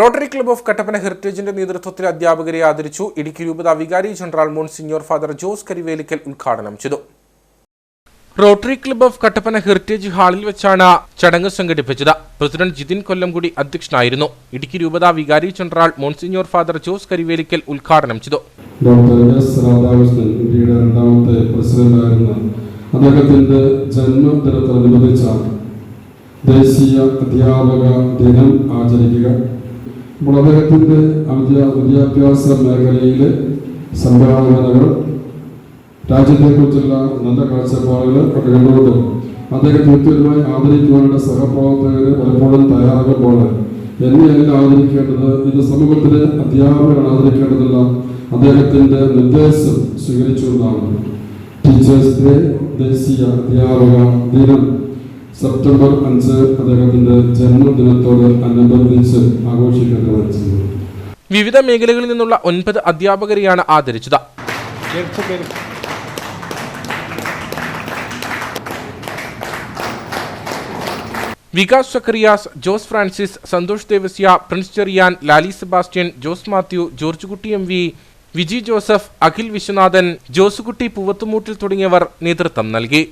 Rotary club of Kattappana ഹെറിറ്റേജിന്റെ നേതൃത്വത്തിൽ അധ്യാപകരെ ആദരിച്ചു. ഇടുക്കി രൂപത വികാരി general monsignor father Jose Karivelikkal ഉദ്ഘാടനം ചെയ്തു. Rotary club of Kattappana heritage ഹാളിൽ വെച്ചാണ് ചടങ്ങ് സംഘടിപ്പിച്ചത്. പ്രസിഡന്റ് ജിതിൻ കൊല്ലംകുടി അധ്യക്ഷനായിരുന്നു. ഇടുക്കി രൂപത വികാരി general monsignor father Jose Karivelikkal ഉദ്ഘാടനം ചെയ്തു. ഡോക്ടർ എസ് രാധാകൃഷ്ണൻ ഇന്ത്യയുടെ രണ്ടാമത്തെ പ്രസിഡന്റായിരുന്ന അദ്ദേഹത്തിന്റെ ജന്മദിനത്തോടനുബന്ധിച്ചാണ് ദേശീയ അധ്യാപക ദിനം ആചരിക്കുക. അപ്പോൾ അദ്ദേഹത്തിന്റെ വിദ്യാ വിദ്യാഭ്യാസ മേഖലയിൽ സംഭാവനകൾ രാജ്യത്തെക്കുറിച്ചുള്ള നല്ല കാഴ്ചപ്പാടുകൾ ഒക്കെ കണ്ടുകൊണ്ട് അദ്ദേഹത്തെ വ്യക്തിപരമായി ആദരിക്കുവാനുള്ള സഹപ്രവർത്തകർ പലപ്പോഴും തയ്യാറാകുമ്പോൾ എന്നെയല്ല ആദരിക്കേണ്ടത് ഇത് സമൂഹത്തിലെ അധ്യാപകരാണ് ആദരിക്കേണ്ടതുള്ള അദ്ദേഹത്തിന്റെ നിർദ്ദേശം സ്വീകരിച്ചുകൊണ്ടാണ്. ടീച്ചേഴ്സ് ഡേ ദേശീയ അധ്യാപക ദിനം. സെപ്റ്റംബർ അഞ്ച് അദ്ദേഹത്തിന്റെ ജന്മദിനത്തോട് അനുബന്ധിച്ച് ആഘോഷിക്കേണ്ടത് ചെയ്യുന്നത് വിവിധ മേഖലകളിൽ നിന്നുള്ള ഒൻപത് അധ്യാപകരെയാണ് ആദരിച്ചത്. വികാസ് സക്കറിയാസ് ജോസ് ഫ്രാൻസിസ് സന്തോഷ് ദേവസ്യ പ്രിൻസ് ചെറിയാൻ ലാലി സെബാസ്റ്റ്യൻ ജോസ് മാത്യു ജോർജ് കുട്ടി എം വി വിജി ജോസഫ് അഖിൽ വിശ്വനാഥൻ ജോസുകുട്ടി പൂവത്തുമൂട്ടിൽ തുടങ്ങിയവർ നേതൃത്വം നൽകി.